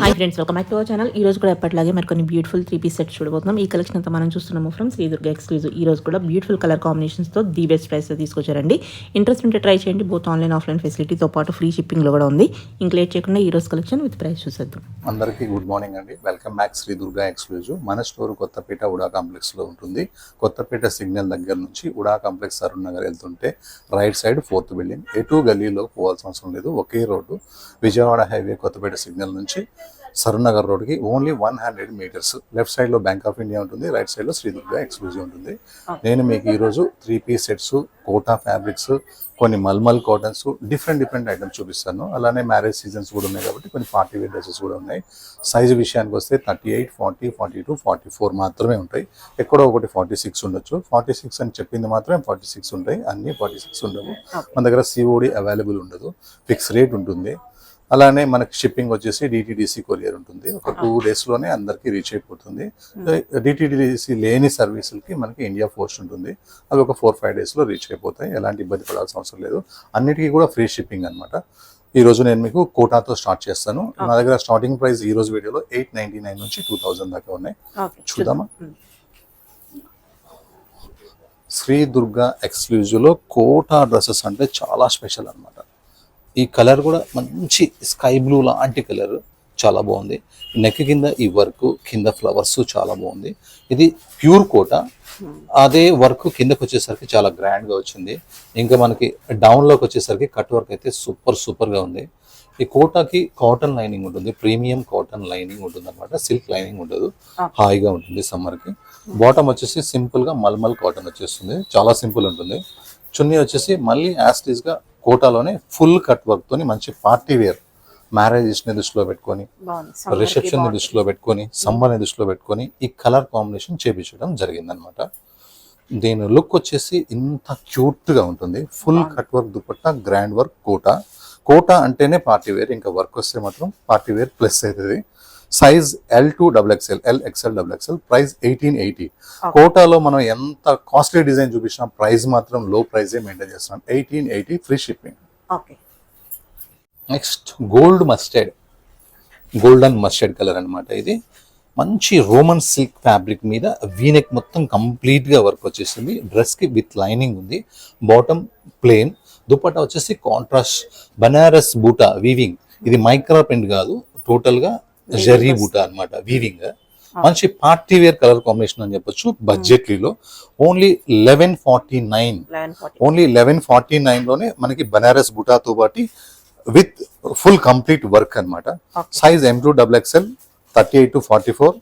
Hi friends welcome back to our channel ఈ రోజు కూడా ఎప్పటిలాగే మరి కొన్ని బ్యూటిఫుల్ త్రీ పీస్ సెట్స్ చూడబోతున్నాం. ఈ కలెక్షన్ అంతా మనం చూస్తున్నాము ఫ్రమ్ శ్రీ దుర్గా ఎక్స్క్లూజివ్ ఈ రోజు కూడా బ్యూటిఫుల్ కలర్ కాంబినేషన్స్తో ది బెస్ట్ ప్రైస్ తీసుకొచ్చారండి. ఇంట్రెస్ట్ ఉంటే ట్రై చేయండి. బోత్ ఆన్లైన్ ఆఫ్లైన్ ఫెసిలిటీతో పాటు ఫ్రీ షిప్పింగ్లో కూడా ఉంది. ఇంక లేట్ చేయకుండా ఈ రోజు కలెక్షన్ విత్ ప్రైస్ చూసేద్దాం. అందరికీ గుడ్ మార్నింగ్ అండి. Welcome back Shri Durga exclusive మన స్టోర్ కొత్తపేట ఉడా కాంప్లెక్స్లో ఉంటుంది. కొత్తపేట సిగ్నల్ దగ్గర నుంచి ఉడా కాంప్లెక్స్ అరుణ్ నగర్ వెళ్తుంటే రైట్ సైడ్ ఫోర్త్ బిల్డింగ్ ఎటు గల్లీలో పోవాల్సిన అవసరం లేదు. ఒకే రోడ్డు. విజయవాడ హైవే కొత్తపేట సిగ్నల్ నుంచి సరుణ్ నగర్ రోడ్కి only one hundred meters. Left సైడ్లో బ్యాంక్ ఆఫ్ ఇండియా ఉంటుంది రైట్ సైడ్లో శ్రీ దుర్గా ఎక్స్క్లూజివ్ ఉంటుంది. నేను మీకు ఈరోజు three piece sets Kota fabrics కొన్ని mulmul cottons different different items చూపిస్తాను. అలానే మ్యారేజ్ సీజన్స్ కూడా ఉన్నాయి కాబట్టి కొన్ని పార్టీ వేర్ డ్రెస్సెస్ కూడా ఉన్నాయి. సైజు విషయానికి వస్తే thirty eight forty forty two forty four మాత్రమే ఉంటాయి. ఎక్కడో ఒకటి ఫార్టీ సిక్స్ ఉండొచ్చు. ఫార్టీ సిక్స్ అని చెప్పింది మాత్రమే ఫార్టీ సిక్స్ ఉంటాయి. అన్ని ఫార్టీ సిక్స్ ఉండవు. మన దగ్గర సిఓడి అవైలబుల్ ఉండదు. ఫిక్స్ రేట్ ఉంటుంది. అలానే మనకి షిప్పింగ్ వచ్చేసి డిటిడిసి కొరియర్ ఉంటుంది. ఒక టూ డేస్లోనే అందరికి రీచ్ అయిపోతుంది. డిటిడిసి లేని సర్వీసులకి మనకి ఇండియా పోస్ట్ ఉంటుంది. అవి ఒక ఫోర్ ఫైవ్ డేస్లో రీచ్ అయిపోతాయి. ఎలాంటి ఇబ్బంది పడాల్సిన అవసరం లేదు. అన్నిటికీ కూడా ఫ్రీ షిప్పింగ్ అన్నమాట. ఈ రోజు నేను మీకు కోటాతో స్టార్ట్ చేస్తాను. నా దగ్గర స్టార్టింగ్ ప్రైస్ ఈ రోజు వీడియోలో ఎయిట్ నైన్టీ నైన్ నుంచి టూ థౌసండ్ దాకా ఉన్నాయి. చూద్దామా? శ్రీ దుర్గా ఎక్స్క్లూజివ్లో కోటా డ్రెస్సెస్ అంటే చాలా స్పెషల్ అన్నమాట. ఈ కలర్ కూడా మంచి స్కై బ్లూ లాంటి కలర్ చాలా బాగుంది. నెక్ కింద ఈ వర్క్ కింద ఫ్లవర్స్ చాలా బాగుంది. ఇది ప్యూర్ కోట. అదే వర్క్ కిందకి వచ్చేసరికి చాలా గ్రాండ్గా వచ్చింది. ఇంకా మనకి డౌన్లోకి వచ్చేసరికి కట్ వర్క్ అయితే సూపర్ సూపర్గా ఉంది. ఈ కోటాకి కాటన్ లైనింగ్ ఉంటుంది. ప్రీమియం కాటన్ లైనింగ్ ఉంటుంది అనమాట సిల్క్ లైనింగ్ ఉండదు హాయిగా ఉంటుంది సమ్మర్కి. బాటమ్ వచ్చేసి సింపుల్గా మల్మల్ కాటన్ వచ్చేస్తుంది. చాలా సింపుల్ ఉంటుంది. చున్నీ వచ్చేసి మళ్ళీ యాస్టీస్గా కోటాలోనే ఫుల్ కట్ వర్క్ తోని మంచి పార్టీ వేర్ మ్యారేజెస్ని దృష్టిలో పెట్టుకొని రిసెప్షన్ని దృష్టిలో పెట్టుకొని సమ్మర్ని దృష్టిలో పెట్టుకొని ఈ కలర్ కాంబినేషన్ చేపించడం జరిగిందనమాట దీని లుక్ వచ్చేసి ఇంత క్యూట్గా ఉంటుంది. Full cut work dupatta grand work Kota. Kota అంటేనే పార్టీ వేర్ ఇంకా వర్క్ వస్తే మాత్రం పార్టీ వేర్ ప్లస్ అవుతుంది. Size L to double XL L XL double XL price eighteen eighty కోటాలో మనం ఎంత కాస్ట్లీ డిజైన్ చూపించినా ప్రైస్ మాత్రం లో ప్రైజే మెయింటైన్ చేస్తున్నాం. Eighteen eighty free shipping next gold mustard golden mustard colour అన్నమాట ఇది. మంచి రోమన్ సిల్క్ ఫ్యాబ్రిక్ మీద వీనెక్ మొత్తం complete గా వర్క్ వచ్చేసింది. Dress కి విత్ లైనింగ్ ఉంది. బాటమ్ ప్లేన్ దుపట్టా వచ్చేసి కాంట్రాస్ట్ బనారస్ బూటా వీవింగ్ ఇది మైక్రా ప్రింట్ కాదు. Total గా జరీ బూటా అన్నమాట వీవింగ్ మంచి పార్టీ వేర్ కలర్ కాంబినేషన్ అని చెప్పొచ్చు బడ్జెట్లీలో only eleven forty nine only eleven forty నైన్లోనే మనకి బనారస్ బుటాతో పాటు విత్ ఫుల్ కంప్లీట్ వర్క్ అన్నమాట. Size M two double XL thirty eight to forty four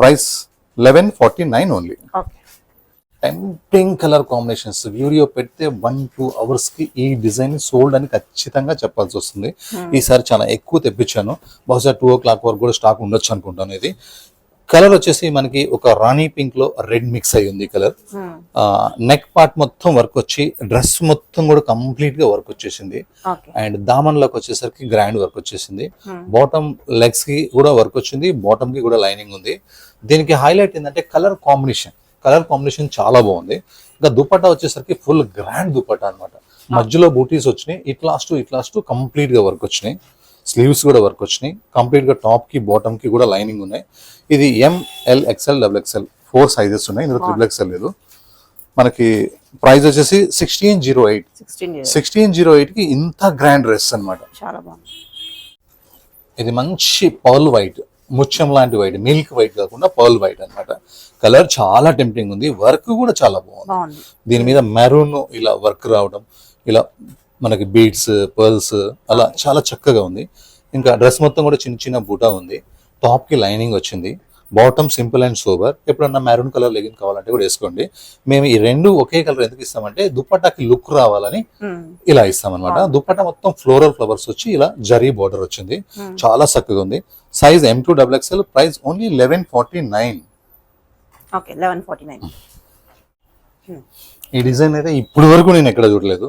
price eleven forty nine only tempting colour combinations video పెడితే one two అవర్స్కి ఈ design sold అని ఖచ్చితంగా చెప్పాల్సి వస్తుంది. ఈసారి చాలా ఎక్కువ తెప్పించాను. బహుశా టూ ఓ క్లాక్ వరకు కూడా స్టాక్ ఉండొచ్చు అనుకుంటాను ఇది. కలర్ వచ్చేసి మనకి ఒక రాణి పింక్లో రెడ్ మిక్స్ అయి ఉంది కలర్ నెక్ పార్ట్ మొత్తం వర్క్ వచ్చి డ్రెస్ మొత్తం కూడా కంప్లీట్గా వర్క్ వచ్చేసింది. అండ్ దామన్లోకి వచ్చేసరికి గ్రాండ్ వర్క్ వచ్చేసింది. బాటమ్ లెగ్స్కి కూడా వర్క్ వచ్చింది. బాటమ్కి కూడా లైనింగ్ ఉంది. దీనికి హైలైట్ ఏంటంటే కలర్ కాంబినేషన్ కలర్ కాంబినేషన్ చాలా బాగుంది. ఇంకా దుపట్టా వచ్చేసరికి ఫుల్ గ్రాండ్ దుపట్టా అన్నమాట. మధ్యలో బూటీస్ వచ్చినాయి. ఇట్లాస్ టు ఇట్లాస్ టు కంప్లీట్గా వర్క్ వచ్చినాయి. స్లీవ్స్ కూడా వర్క్ వచ్చినాయి. కంప్లీట్గా టాప్కి బాటమ్కి కూడా లైనింగ్ ఉన్నాయి. ఇది ML XL double XL four sizes ఉన్నాయి. ఇందులో త్రిబుల్ ఎక్స్ఎల్ లేదు. మనకి ప్రైస్ వచ్చేసి sixteen zero eight sixteen zero ఎయిట్కి ఇంత గ్రాండ్ డ్రెస్ అన్నమాట. చాలా బాగుంది. ఇది మంచి పర్ల్ వైట్. ముత్యం లాంటి వైట్ మిల్క్ వైట్ కాకుండా పర్ల్ వైట్ అన్నమాట. కలర్ చాలా టెంప్టింగ్ ఉంది. వర్క్ కూడా చాలా బాగుంది. బాగుంది. దీని మీద మెరూన్ ఇలా వర్క్ రావడం ఇలా మనకి బీడ్స్ పర్ల్స్ అలా చాలా చక్కగా ఉంది. ఇంకా డ్రెస్ మొత్తం కూడా చిన్న చిన్న బూటా ఉంది. టాప్కి లైనింగ్ వచ్చింది. Bottom simple and sober. ఎప్పుడన్నా మెరూన్ కలర్ లెగిన్ కావాలంటే కూడా వేసుకోండి. మేము ఈ రెండు ఒకే కలర్ ఎందుకు ఇస్తామంటే దుపట్టాకి లుక్ రావాలని ఇలా ఇస్తాం అనమాట దుపట్టా మొత్తం ఫ్లోరల్ ఫ్లవర్స్ వచ్చి ఇలా జరీ బార్డర్ వచ్చింది. చాలా చక్కగా ఉంది. Size M two double XL price only eleven forty nine okay eleven forty nine ఈ డిజైన్ అయితే ఇప్పుడు వరకు నేను ఎక్కడ చూడలేదు.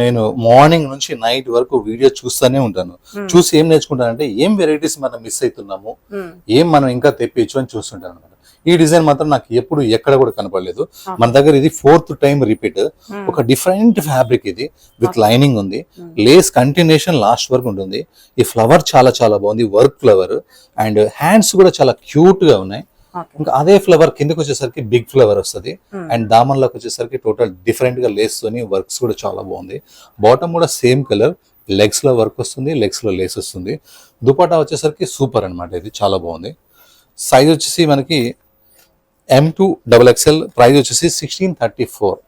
నేను మార్నింగ్ నుంచి నైట్ వరకు వీడియో చూస్తూనే ఉంటాను. చూసి ఏం నేర్చుకుంటానంటే ఏం వెరైటీస్ మనం మిస్ అవుతున్నాము ఏం మనం ఇంకా తెప్పించు అని చూస్తుంటాను అనమాట ఈ డిజైన్ మాత్రం నాకు ఎప్పుడు ఎక్కడ కూడా కనపడలేదు. మన దగ్గర ఇది ఫోర్త్ టైం రిపీట్. ఒక డిఫరెంట్ ఫ్యాబ్రిక్ ఇది విత్ లైనింగ్ ఉంది. లేస్ కంటిన్యూషన్ లాస్ట్ వరకు ఉంటుంది. ఈ ఫ్లవర్ చాలా చాలా బాగుంది వర్క్ ఫ్లవర్. అండ్ హ్యాండ్స్ కూడా చాలా క్యూట్గా ఉన్నాయి. ఇంకా అదే ఫ్లవర్ కిందకి వచ్చేసరికి బిగ్ ఫ్లవర్ వస్తుంది. అండ్ దామన్లోకి వచ్చేసరికి టోటల్ డిఫరెంట్గా లేస్ తోని వర్క్స్ కూడా చాలా బాగుంది. బాటమ్ కూడా సేమ్ కలర్ లెగ్స్లో వర్క్ వస్తుంది లెగ్స్లో లేస్ వస్తుంది. దుపట్టా వచ్చేసరికి సూపర్ అన్నమాట ఇది చాలా బాగుంది. సైజ్ వచ్చేసి మనకి M two double XL price వచ్చేసి sixteen thirty four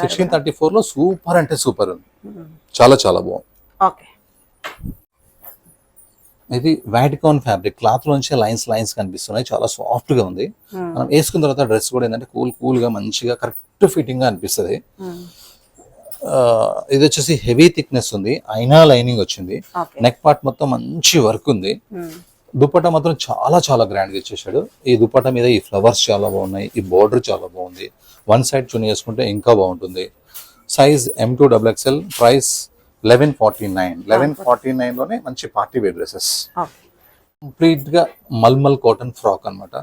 sixteen thirty ఫోర్లో సూపర్ అంటే సూపర్ ఉంది. చాలా చాలా బాగుంది. ఓకే ఇది వాటికాన్ ఫ్యాబ్రిక్ క్లాత్ లోంచి లైన్స్ లైన్స్ కనిపిస్తున్నాయి. చాలా సాఫ్ట్గా ఉంది మనం వేసుకున్న తర్వాత డ్రెస్ కూడా ఏంటంటే కూల్ కూల్గా మంచిగా కరెక్ట్ ఫిట్టింగ్గా అనిపిస్తుంది ఇది వచ్చేసి హెవీ థిక్నెస్ ఉంది. అయినా లైనింగ్ వచ్చింది. నెక్ పార్ట్ మొత్తం మంచి వర్క్ ఉంది. దుపట్టా మాత్రం చాలా చాలా గ్రాండ్గా ఇచ్చేసాడు ఈ దుపట్టా మీద ఈ ఫ్లవర్స్ చాలా బాగున్నాయి. ఈ బార్డర్ చాలా బాగుంది. వన్ సైడ్ చున్నీ వేసుకుంటే ఇంకా బాగుంటుంది. Size M two double XL price eleven forty nine. Eleven forty నైన్లోనే మంచి పార్టీ వేర్ డ్రెస్సెస్. ఓకే కంప్లీట్గా మల్మల్ కాటన్ ఫ్రాక్ అన్నమాట.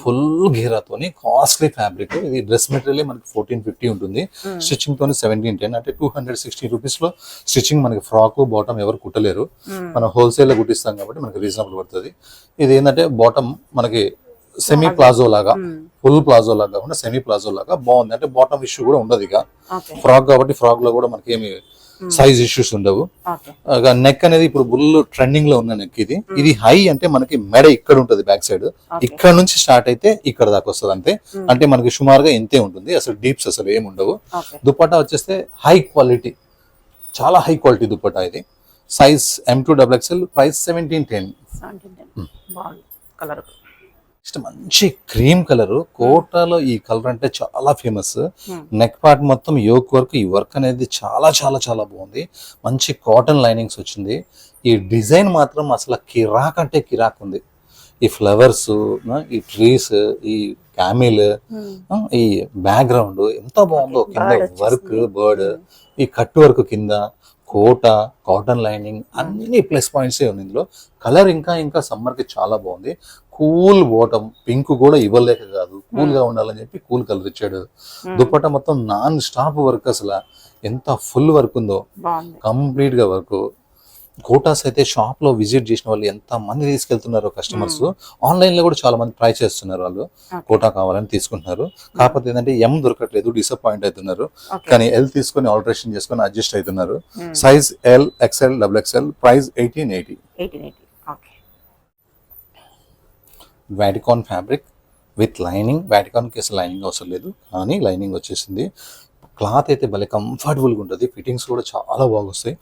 ఫుల్ ఘీరాతోని కాస్ట్లీ ఫ్యాబ్రిక్. ఇది డ్రెస్ మెటీరియల్ మనకి ఫోర్టీన్ ఫిఫ్టీ ఉంటుంది. స్టిచ్చింగ్ తోని సెవెంటీన్ టెన్. అంటే టూ హండ్రెడ్ సిక్స్టీ రూపీస్లో స్టిచ్చింగ్ మనకి ఫ్రాక్ బాటమ్ ఎవరు కుట్టలేరు. మనం హోల్సేల్లో కుట్టిస్తాం కాబట్టి మనకి రీజనబుల్ పడుతుంది. ఇది ఏంటంటే బాటమ్ మనకి సెమీ ప్లాజో లాగా ఫుల్ ప్లాజో లాగా కాకుండా సెమీ ప్లాజో లాగా బాగుంది. అంటే బాటమ్ ఇష్యూ కూడా ఉండదు ఇక. ఫ్రాక్ కాబట్టి ఫ్రాక్లో కూడా మనకి ఏమి సైజ్ ఇష్యూస్ ఉండవు. నెక్ అనేది ఇప్పుడు బుల్ ట్రెండింగ్లో ఉన్న నెక్ ఇది. ఇది హై అంటే మనకి మెడ ఇక్కడ ఉంటది బ్యాక్ సైడ్ ఇక్కడ నుంచి స్టార్ట్ అయితే ఇక్కడ దాకా వస్తుంది అంతే. అంటే మనకి సుమారుగా ఇంతే ఉంటుంది. అసలు డీప్స్ అసలు ఏమి ఉండవు. ఓకే దుపట్టా వచ్చేస్తే హై క్వాలిటీ చాలా హై క్వాలిటీ దుపట్టా ఇది. Size M two double XL price seventeen ten colour next మంచి క్రీమ్ కలర్ కోటాలో ఈ కలర్ అంటే చాలా ఫేమస్ నెక్ పార్ట్ మొత్తం యోక్ వర్క్ ఈ వర్క్ అనేది చాలా చాలా చాలా బాగుంది. మంచి కాటన్ లైనింగ్స్ వచ్చింది. ఈ డిజైన్ మాత్రం అసలు కిరాక్ అంటే కిరాక్ ఉంది. ఈ ఫ్లవర్స్ ఈ ట్రీస్ ఈ క్యామిల్ ఈ బ్యాక్గ్రౌండ్ ఎంత బాగుందో కింద వర్క్ బర్డ్ ఈ కట్ వర్క్ కింద కోట కాటన్ లైనింగ్ అన్ని ప్లస్ పాయింట్స్ ఉంది ఇందులో. కలర్ ఇంకా ఇంకా సమ్మర్కి చాలా బాగుంది. కూల్ బాటమ్ పింక్ కూడా ఇవ్వలేక కాదు. కూల్గా ఉండాలని చెప్పి కూల్ కలర్ ఇచ్చాడు. దుపట్టా మొత్తం నాన్ స్టాప్ వర్క్ అసలు. ఎంత ఫుల్ వర్క్ ఉందో. కంప్లీట్గా వర్క్. కోటాస్ అయితే షాప్లో విజిట్ చేసిన వాళ్ళు ఎంత మంది తీసుకెళ్తున్నారు కస్టమర్స్ ఆన్లైన్లో కూడా చాలా మంది ట్రై చేస్తున్నారు వాళ్ళు. కోటా కావాలని తీసుకుంటున్నారు. కాకపోతే ఏంటంటే ఎం దొరకట్లేదు డిసప్పాయింట్ అవుతున్నారు. కానీ ఎల్ తీసుకొని ఆల్టరేషన్ చేసుకొని అడ్జస్ట్ అవుతున్నారు. Size L XL double XL price eighteen eighty Vatican fabric with lining వాటికాన్కి అసలు లైనింగ్ అవసరం లేదు కానీ లైనింగ్ వచ్చేసింది. క్లాత్ అయితే భలే కంఫర్టబుల్గా ఉంటుంది. ఫిట్టింగ్స్ కూడా చాలా బాగా వస్తాయి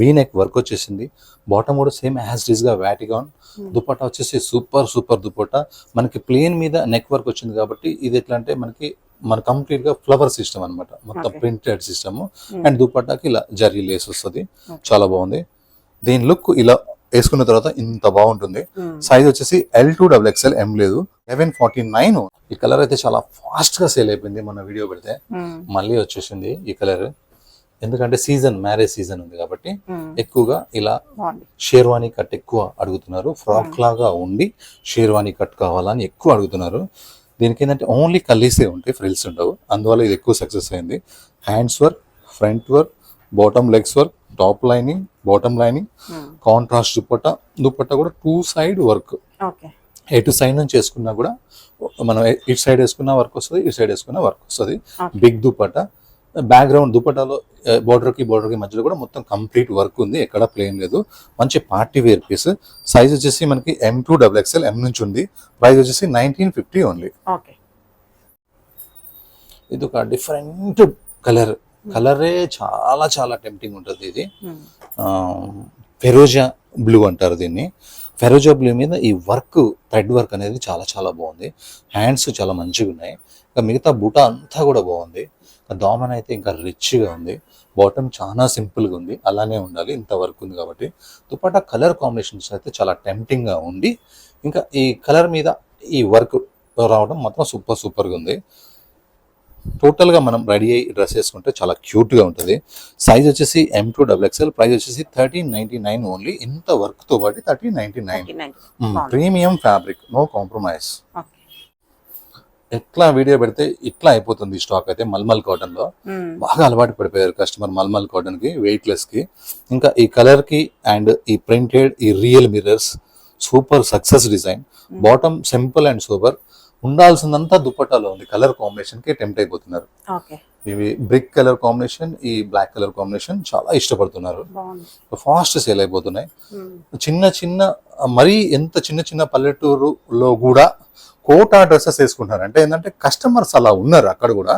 వీ నెక్ వర్క్ వచ్చేసింది బాటమ్ కూడా సేమ్ యాజ్ డిస్గా వాటికాన్ దుపట్టా వచ్చేసి సూపర్ సూపర్ దుపట్టా. మనకి ప్లేన్ మీద నెక్ వర్క్ వచ్చింది కాబట్టి ఇది ఎట్లా అంటే మనకి మన కంప్లీట్గా ఫ్లవర్ సిస్టమ్ అన్నమాట. మొత్తం. ప్రింటెడ్ సిస్టమ్ అండ్ దుపట్టాకి ఇలా జరీ లేస్ వస్తుంది. చాలా బాగుంది. దీని లుక్ ఇలా వేసుకున్న తర్వాత ఇంత బాగుంటుంది. సైజ్ వచ్చేసి L two double XL M లేదు. లెవెన్ ఫార్టీ నైన్ ఈ కలర్ అయితే చాలా ఫాస్ట్గా సేల్ అయిపోయింది మన వీడియో పెడితే. మళ్ళీ వచ్చేసింది ఈ కలర్ ఎందుకంటే సీజన్ మ్యారేజ్ సీజన్ ఉంది కాబట్టి ఎక్కువగా ఇలా షేర్వానీ కట్ ఎక్కువ అడుగుతున్నారు. ఫ్రాక్ లాగా ఉండి షేర్వానీ కట్ కావాలని ఎక్కువ అడుగుతున్నారు. దీనికి ఏంటంటే ఓన్లీ కల్లీసే ఉంటాయి ఫ్రిల్స్ ఉండవు. అందువల్ల ఇది ఎక్కువ సక్సెస్ అయింది. Hands work front work bottom legs work top lining bottom lining contrast dupatta dupatta కూడా టూ సైడ్ వర్క్ ఎటు సైడ్ నుంచి వేసుకున్నా కూడా మనం ఇటు సైడ్ వేసుకున్న వర్క్ వస్తుంది ఇటు సైడ్ వేసుకున్న వర్క్ వస్తుంది. బిగ్ దుపట్టా. బ్యాక్గ్రౌండ్ దుపట్టాలో బోర్డర్కి బోర్డర్కి మధ్యలో కూడా మొత్తం కంప్లీట్ వర్క్ ఉంది ఎక్కడ ప్లేన్ లేదు. మంచి పార్టీ వేర్ పీస్ సైజ్ వచ్చేసి మనకి M two double XL M నుంచి ఉంది. ప్రైస్ వచ్చేసి నైన్టీన్ ఫిఫ్టీ ఓన్లీ ఇది ఒక డిఫరెంట్ కలర్ కలరే చాలా చాలా టెంప్టింగ్ ఉంటుంది ఇది. ఫెరోజా బ్లూ అంటారు దీన్ని. ఫెరోజా బ్లూ మీద ఈ వర్క్ థ్రెడ్ వర్క్ అనేది చాలా చాలా బాగుంది. హ్యాండ్స్ చాలా మంచిగా ఉన్నాయి. ఇంకా మిగతా బుట అంతా కూడా బాగుంది. దోమన్ అయితే ఇంకా రిచ్గా ఉంది. బాటమ్ చాలా సింపుల్గా ఉంది. అలానే ఉండాలి. ఇంత వర్క్ ఉంది కాబట్టి. దుపట్టా కలర్ కాంబినేషన్స్ అయితే చాలా టెంప్టింగ్గా ఉంది. ఇంకా ఈ కలర్ మీద ఈ వర్క్ రావడం మాత్రం సూపర్ సూపర్గా ఉంది. టోటల్గా మనం రెడీ అయ్యి డ్రెస్ వేసుకుంటే చాలా క్యూట్గా ఉంటుంది. సైజ్ వచ్చేసి M two double XL price వచ్చేసి థర్టీన్ నైన్టీ నైన్ ఓన్లీ. ఇంత వర్క్తో పాటు thirteen ninety nine. Premium fabric no compromise. ఎట్లా వీడియో పెడితే ఇట్లా అయిపోతుంది స్టాక్ అయితే మల్మల్ కాటన్లో బాగా అలవాటు పడిపోయారు కస్టమర్ మల్మల్ కాటన్కి వెయిట్ లెస్కి ఇంకా ఈ కలర్కి అండ్ ఈ ప్రింటెడ్ ఈ real mirrors super success design. Bottom simple and super. ఉండాల్సిందంతా దుపట్టాలో ఉంది. కలర్ కాంబినేషన్కి టెంప్ట్ అయిపోతున్నారు. ఇవి బ్రిక్ కలర్ కాంబినేషన్ ఈ బ్లాక్ కలర్ కాంబినేషన్ చాలా ఇష్టపడుతున్నారు. ఫాస్ట్ సేల్ అయిపోతున్నాయి. చిన్న చిన్న మరీ ఎంత చిన్న చిన్న పల్లెటూరులో కూడా కోటా డ్రెస్సెస్ వేసుకుంటున్నారు. అంటే ఏంటంటే కస్టమర్స్ అలా ఉన్నారు అక్కడ కూడా.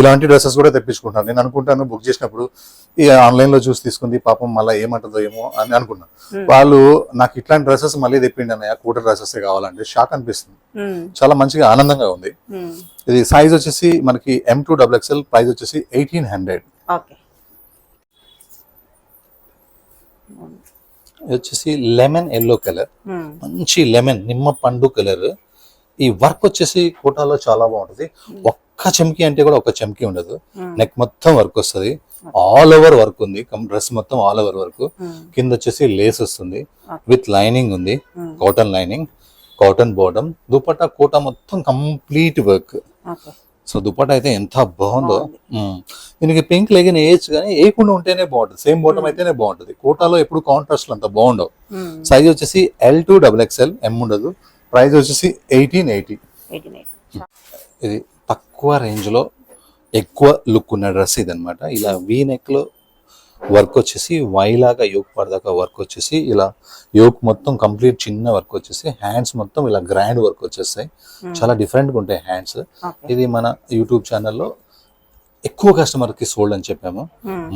ఇలాంటి డ్రెస్సెస్ కూడా తెప్పించుకుంటాను నేను అనుకుంటాను బుక్ చేసినప్పుడు ఈ ఆన్లైన్లో చూసి తీసుకుంది పాపం మళ్ళీ ఏమంటుందో ఏమో అని అనుకున్నాను వాళ్ళు నాకు ఇట్లాంటి డ్రెస్సెస్ మళ్ళీ తెప్పిండి అన్నయ్య కోట డ్రెస్సెస్ కావాలంటే షాక్ అనిపిస్తుంది. చాలా మంచిగా ఆనందంగా ఉంది. ఇది సైజ్ వచ్చేసి మనకి M two double XL price వచ్చేసి ఎయిటీన్ హండ్రెడ్ వచ్చేసి లెమన్ ఎల్లో కలర్ మంచి లెమన్ నిమ్మ పండు కలర్ ఈ వర్క్ వచ్చేసి కోటాలో చాలా బాగుంటది. ఒక్క చెంకి అంటే కూడా ఒక చెంకి ఉండదు. నెక్ మొత్తం వర్క్ వస్తుంది. ఆల్ ఓవర్ వర్క్ ఉంది. డ్రెస్ మొత్తం ఆల్ ఓవర్ వర్క్ కింద వచ్చేసి లేస్ వస్తుంది. విత్ లైనింగ్ ఉంది. Cotton lining cotton bottom dupatta Kota మొత్తం కంప్లీట్ వర్క్ సో దుపట్టా అయితే ఎంత బాగుందో. దీనికి పింక్ లెగిన్ వేయచ్చు కానీ వేయకుండా ఉంటేనే బాగుంటుంది. సేమ్ బాటమ్ అయితేనే బాగుంటుంది. కోటాలో ఎప్పుడు కాంట్రాస్ట్ అంత బాగుండవు. సైజ్ వచ్చేసి L two double XL M ఉండదు. ప్రైస్ వచ్చేసి ఎయిటీన్ ఎయిటీ. ఇది తక్కువ రేంజ్లో ఎక్కువ లుక్ ఉన్న డ్రెస్ ఇది అనమాట ఇలా వీ నెక్లో వర్క్ వచ్చేసి వైలాగా యోక్ పడదాకా వర్క్ వచ్చేసి ఇలా యోక్ మొత్తం కంప్లీట్ చిన్న వర్క్ వచ్చేసి హ్యాండ్స్ మొత్తం ఇలా గ్రాండ్ వర్క్ వచ్చేస్తాయి. చాలా డిఫరెంట్గా ఉంటాయి హ్యాండ్స్ ఇది మన యూట్యూబ్ ఛానల్లో ఎక్కువ కస్టమర్కి సోల్డ్ అని చెప్పాము.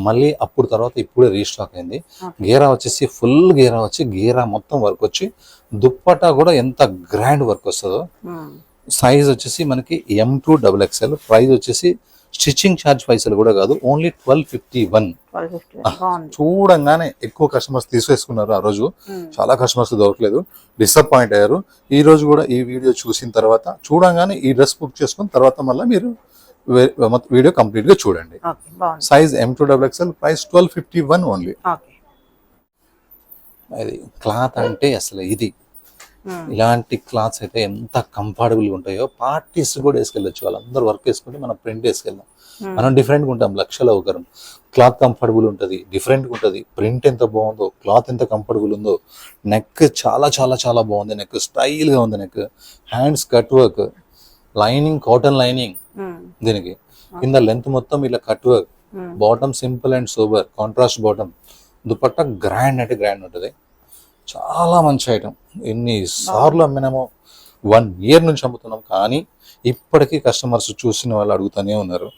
మళ్ళీ అప్పుడు తర్వాత ఇప్పుడే రీస్టాక్ అయింది. గేరా వచ్చేసి ఫుల్ గేరా వచ్చి గేరా మొత్తం వర్క్ వచ్చి దుప్పటా కూడా ఎంత గ్రాండ్ వర్క్ వస్తుందో. సైజ్ వచ్చేసి మనకి M two double XL price వచ్చేసి స్టిచ్చింగ్ ఛార్జ్ పైసలు కూడా కాదు ఓన్లీ ట్వెల్వ్ ఫిఫ్టీ వన్. చూడంగానే ఎక్కువ కస్టమర్స్ తీసేసుకున్నారు ఆ రోజు. చాలా కస్టమర్స్ దొరకలేదు. డిసప్పాయింట్ అయ్యారు. ఈ రోజు కూడా ఈ వీడియో చూసిన తర్వాత చూడంగానే ఈ డ్రెస్ బుక్ చేసుకున్న తర్వాత మళ్ళీ మీరు వీడియో కంప్లీట్గా చూడండి. Size M two double XL price twelve fifty one only ఇది క్లాత్ అంటే అసలు ఇది. ఇలాంటి క్లాత్స్ అయితే ఎంత కంఫర్టబుల్గా ఉంటాయో పార్టీస్ కూడా వేసుకెళ్ళొచ్చు. వాళ్ళందరూ వర్క్ వేసుకుంటే మనం ప్రింట్ వేసుకెళ్దాం. మనం డిఫరెంట్గా ఉంటాం లక్షల ఒకరం. క్లాత్ కంఫర్టబుల్ ఉంటుంది డిఫరెంట్గా ఉంటుంది. ప్రింట్ ఎంత బాగుందో క్లాత్ ఎంత కంఫర్టబుల్ ఉందో నెక్ చాలా చాలా చాలా బాగుంది నెక్ స్టైల్గా ఉంది neck hands cut work lining cotton lining దీనికి. కింద లెంత్ మొత్తం ఇలా cut work bottom simple and super contrast bottom dupatta grand అంటే గ్రాండ్ ఉంటుంది. చాలా మంచి ఐటమ్ ఎన్ని సార్లు అమ్మినామో వన్ ఇయర్ నుంచి అమ్ముతున్నాం. కానీ ఇప్పటికీ కస్టమర్స్ చూసిన వాళ్ళు అడుగుతూనే ఉన్నారు.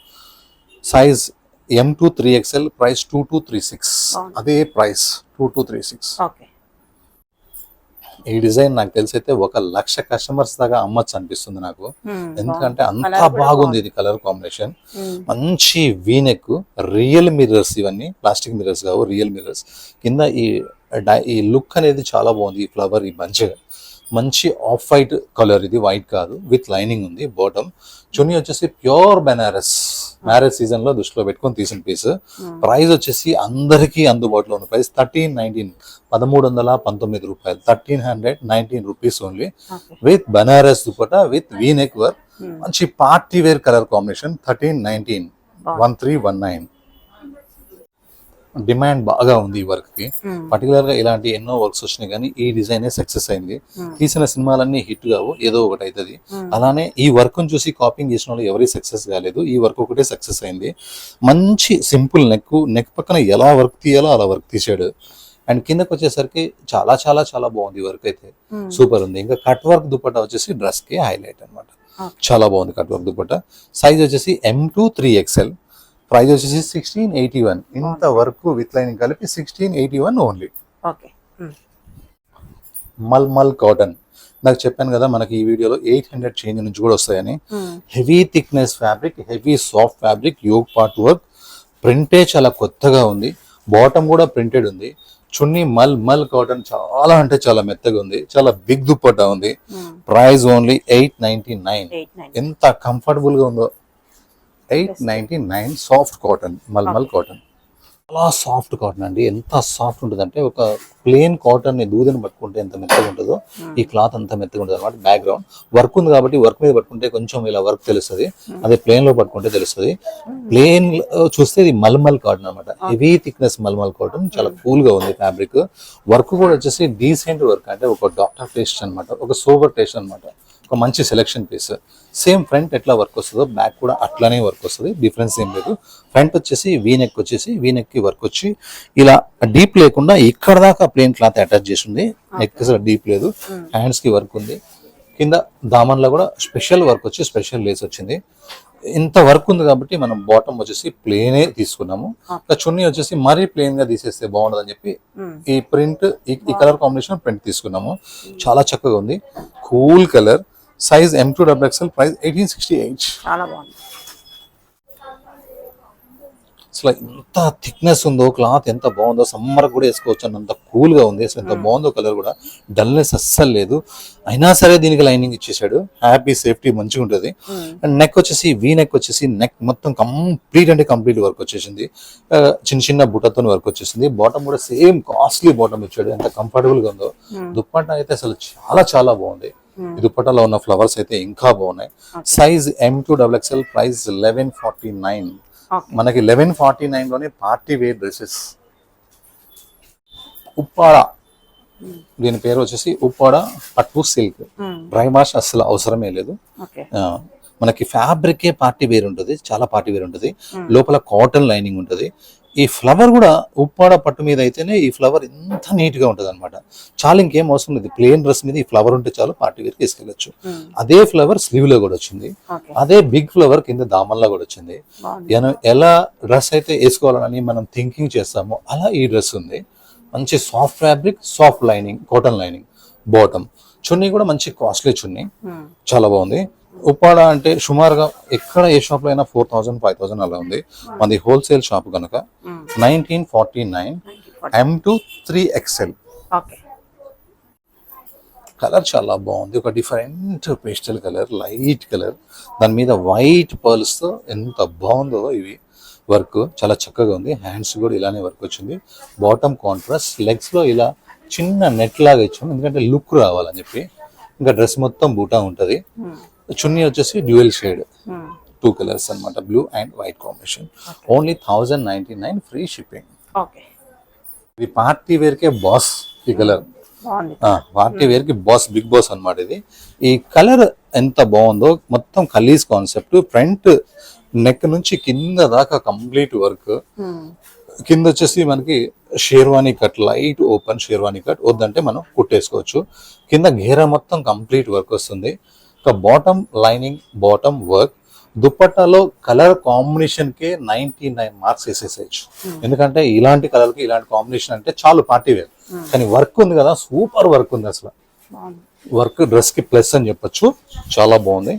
Size M two three XL price two two three six. అదే price two two three six ఈ డిజైన్ నాకు తెలిసి అయితే ఒక లక్ష కస్టమర్స్ దాకా అమ్మచ్చు అనిపిస్తుంది నాకు. ఎందుకంటే అంత బాగుంది ఇది కలర్ కాంబినేషన్ మంచి వీనెక్ రియల్ మిర్రర్స్ ఇవన్నీ ప్లాస్టిక్ మిర్రర్స్ కావు రియల్ మిర్రర్స్ కింద ఈ ఈ లుక్ అనేది చాలా బాగుంది ఈ ఫ్లవర్ ఈ మంచిగా. మంచి ఆఫ్ వైట్ కలర్ ఇది వైట్ కాదు విత్ లైనింగ్ ఉంది బాటమ్. చున్నీ వచ్చేసి ప్యూర్ బెనారస్. మ్యారేజ్ సీజన్లో దృష్టిలో పెట్టుకొని తీసిన పీస్. ప్రైస్ వచ్చేసి అందరికీ అందుబాటులో ఉన్న ప్రైస్ థర్టీన్ నైన్టీన్ పదమూడు వందల పంతొమ్మిది రూపాయలు. Thirteen hundred nineteen rupees only. With Banaras dupatta with V neck work మంచి party wear colour combination thirteen nineteen one three one nine. Demand బాగా ఉంది ఈ వర్క్కి. పర్టికులర్గా ఇలాంటి ఎన్నో వర్క్స్ వచ్చినాయి కానీ ఈ డిజైన్ సక్సెస్ అయింది. తీసిన సినిమాలన్నీ హిట్ కావు ఏదో ఒకటి అవుతుంది అలానే ఈ వర్క్ చూసి కాపింగ్ చేసిన వాళ్ళు ఎవరి సక్సెస్ కాలేదు. ఈ వర్క్ ఒకటే సక్సెస్ అయింది. మంచి సింపుల్ నెక్ నెక్ పక్కన ఎలా వర్క్ తీయాలో అలా వర్క్ తీసాడు అండ్ కిందకి వచ్చేసరికి చాలా చాలా చాలా బాగుంది వర్క్ అయితే. సూపర్ ఉంది. ఇంకా కట్ వర్క్ దుపట్టా వచ్చేసి డ్రెస్కి హైలైట్ అన్నమాట. Okay. చాలా బాగుంది కట్ వర్క్ దుపట్టా. సైజ్ వచ్చేసి M to three XL price వచ్చేసి సిక్స్టీన్ ఎయిటీ వన్ ఇంత వర్క్ విత్ లైనింగ్ కలిపి sixteen eighty one only okay mulmul cotton. నాకు చెప్పాను కదా మనకి ఈ వీడియోలో ఎయిట్ హండ్రెడ్ చేంజ్ నుంచి కూడా వస్తాయని. Heavy thickness fabric heavy soft fabric Yog part work ప్రింటే చాలా కొత్తగా ఉంది. బాటమ్ కూడా ప్రింటెడ్ ఉంది. చున్నీ మల్ మల్ కాటన్ చాలా అంటే చాలా మెత్తగా ఉంది. చాలా బిగ్ దుప్పట్టా ఉంది. Price only eight ninety nine ఎంత కంఫర్టబుల్గా ఉందో. Eight ninety nine soft cotton mulmul cotton. చాలా సాఫ్ట్ కాటన్ అండి. ఎంత సాఫ్ట్ ఉంటుందంటే ఒక ప్లేన్ కాటన్ని దూదని పట్టుకుంటే ఎంత మెత్తగా ఉంటుందో ఈ క్లాత్ అంత మెత్తగా ఉంటుంది అనమాట బ్యాక్గ్రౌండ్. వర్క్ ఉంది కాబట్టి వర్క్ మీద పట్టుకుంటే కొంచెం ఇలా వర్క్ తెలుస్తుంది. అదే ప్లేన్లో పట్టుకుంటే తెలుస్తుంది. ప్లేన్ చూస్తే ఇది మల్మల్ కాటన్ అనమాట హెవీ థిక్నెస్ మల్మల్ కాటన్ చాలా కూల్గా ఉంది ఫ్యాబ్రిక్. వర్క్ కూడా వచ్చేసి డీసెంట్ వర్క్ అంటే ఒక డాక్టర్ టేస్ట్ అన్నమాట ఒక సోబర్ టేస్ట్ అన్నమాట. ఒక మంచి సెలెక్షన్ పీస్ సేమ్ ఫ్రంట్ ఎట్లా వర్క్ వస్తుందో బ్యాక్ కూడా అట్లానే వర్క్ వస్తుంది. డిఫరెన్స్ ఏం లేదు. ఫ్రంట్ వచ్చేసి వీ నెక్ వచ్చేసి వీ నెక్కి వర్క్ వచ్చి ఇలా డీప్ లేకుండా ఇక్కడ దాకా ప్లేన్ క్లాత్ అటాచ్ చేసి ఉంది నెక్ అసలు డీప్ లేదు. హ్యాండ్స్కి వర్క్ ఉంది. కింద దామన్లో కూడా స్పెషల్ వర్క్ వచ్చి స్పెషల్ లేస్ వచ్చింది. ఇంత వర్క్ ఉంది కాబట్టి మనం బాటమ్ వచ్చేసి ప్లేనే తీసుకున్నాము. ఇంకా చున్నీ వచ్చేసి మరీ ప్లేన్గా తీసేస్తే బాగుండదు అని చెప్పి ఈ ప్రింట్ ఈ కలర్ కాంబినేషన్ ప్రింట్ తీసుకున్నాము. చాలా చక్కగా ఉంది. Cool colour size M to double XL price eighteen sixty eight చాలా బాగుంది. అసలు ఎంత థిక్నెస్ ఉందో క్లాత్ ఎంత బాగుందో సమ్మర్ కూడా వేసుకోవచ్చు అన్నంత కూల్గా ఉంది. అసలు ఎంత బాగుందో కలర్ కూడా డల్నెస్ అస్సలు లేదు. అయినా సరే దీనికి లైనింగ్ ఇచ్చేసాడు. హ్యాపీ సేఫ్టీ మంచిగా ఉంటుంది. అండ్ నెక్ వచ్చేసి వీ నెక్ వచ్చేసి నెక్ మొత్తం కంప్లీట్ అంటే కంప్లీట్ వర్క్ వచ్చేసింది. చిన్న చిన్న బుట్టతో వర్క్ వచ్చేసింది. బాటమ్ కూడా సేమ్ కాస్ట్లీ బాటమ్ ఇచ్చాడు. ఎంత కంఫర్టబుల్గా ఉందో. దుప్పట్టా అయితే అసలు చాలా చాలా బాగుంది. ఈ దుప్పటాలో ఉన్న ఫ్లవర్స్ అయితే ఇంకా బాగున్నాయి. Size M to double XL price eleven forty nine మనకి లెవెన్ ఫార్టీ నైన్లోనే పార్టీ వేర్ డ్రెస్సెస్ ఉప్పాడ. దీని పేరు వచ్చేసి ఉప్పాడ పట్టు సిల్క్ డ్రై వాష్ అసలు అవసరమే లేదు. మనకి ఫ్యాబ్రికే పార్టీ వేర్ ఉంటుంది చాలా పార్టీ వేర్ ఉంటుంది. లోపల కాటన్ లైనింగ్ ఉంటుంది. ఈ ఫ్లవర్ కూడా ఉప్పాడ పట్టు మీద అయితేనే ఈ ఫ్లవర్ ఎంత నీట్గా ఉంటుంది అనమాట చాలా ఇంకేం అవసరం లేదు. ప్లేన్ డ్రెస్ మీద ఈ ఫ్లవర్ ఉంటే చాలు పార్టీ వేర్ తీసుకెళ్ళచ్చు అదే ఫ్లవర్ స్లీవ్లో కూడా వచ్చింది. అదే బిగ్ ఫ్లవర్ కింద దామన్లో కూడా వచ్చింది. ఎలా డ్రెస్ అయితే వేసుకోవాలని మనం థింకింగ్ చేస్తామో అలా ఈ డ్రెస్ ఉంది. మంచి soft fabric soft lining cotton lining bottom chunni కూడా మంచి కాస్ట్లీ చున్నీ. చాలా బాగుంది. ఉప్పాడ అంటే సుమారుగా ఎక్కడ ఏ షాప్లో అయినా ఫోర్ థౌసండ్ ఫైవ్ థౌసండ్ అలా ఉంది. మనది హోల్సేల్ షాప్ కనుక nineteen forty nine M to three XL colour చాలా బాగుంది. ఒక different pastel colour light colour. దాని మీద వైట్ పర్ల్స్తో ఎంత బాగుందో ఇవి వర్క్. చాలా చక్కగా ఉంది. హ్యాండ్స్ కూడా ఇలానే వర్క్ వచ్చింది. బాటమ్ కాంట్రాస్ట్ లెగ్స్లో ఇలా చిన్న నెట్ లాగా ఇచ్చాము. ఎందుకంటే లుక్ రావాలని చెప్పి. ఇంకా డ్రెస్ మొత్తం బూటా ఉంటది. చున్నీ వచ్చేసి డ్యూయల్ షేడ్. టూ కలర్స్ అన్నమాట blue and white combination only thousand ninety nine free shipping okay ఇది పార్టీ వేర్ కే బాస్ ఈ కలర్ పార్టీ వేర్కి బాస్ బిగ్ బాస్ అన్నమాట ఇది. ఈ కలర్ ఎంత బాగుందో మొత్తం కలీస్ కాన్సెప్ట్ ఫ్రంట్ నెక్ నుంచి కింద దాకా కంప్లీట్ వర్క్ కింద వచ్చేసి మనకి sherwani cut light open sherwani cut వద్దంటే మనం కుట్టేసుకోవచ్చు. కింద గేరా మొత్తం కంప్లీట్ వర్క్ వస్తుంది. ఇక బాటమ్ లైనింగ్ బాటమ్ వర్క్ దుప్పట్టాలో కలర్ కాంబినేషన్ కే నైన్టీ నైన్ మార్క్స్ వేసేసేయచ్చు ఎందుకంటే ఇలాంటి కలర్కి ఇలాంటి కాంబినేషన్ అంటే చాలు పార్టీ వేర్ కానీ వర్క్ ఉంది కదా సూపర్ వర్క్ ఉంది అసలు. వర్క్ డ్రెస్కి ప్లస్ అని చెప్పొచ్చు. చాలా బాగుంది.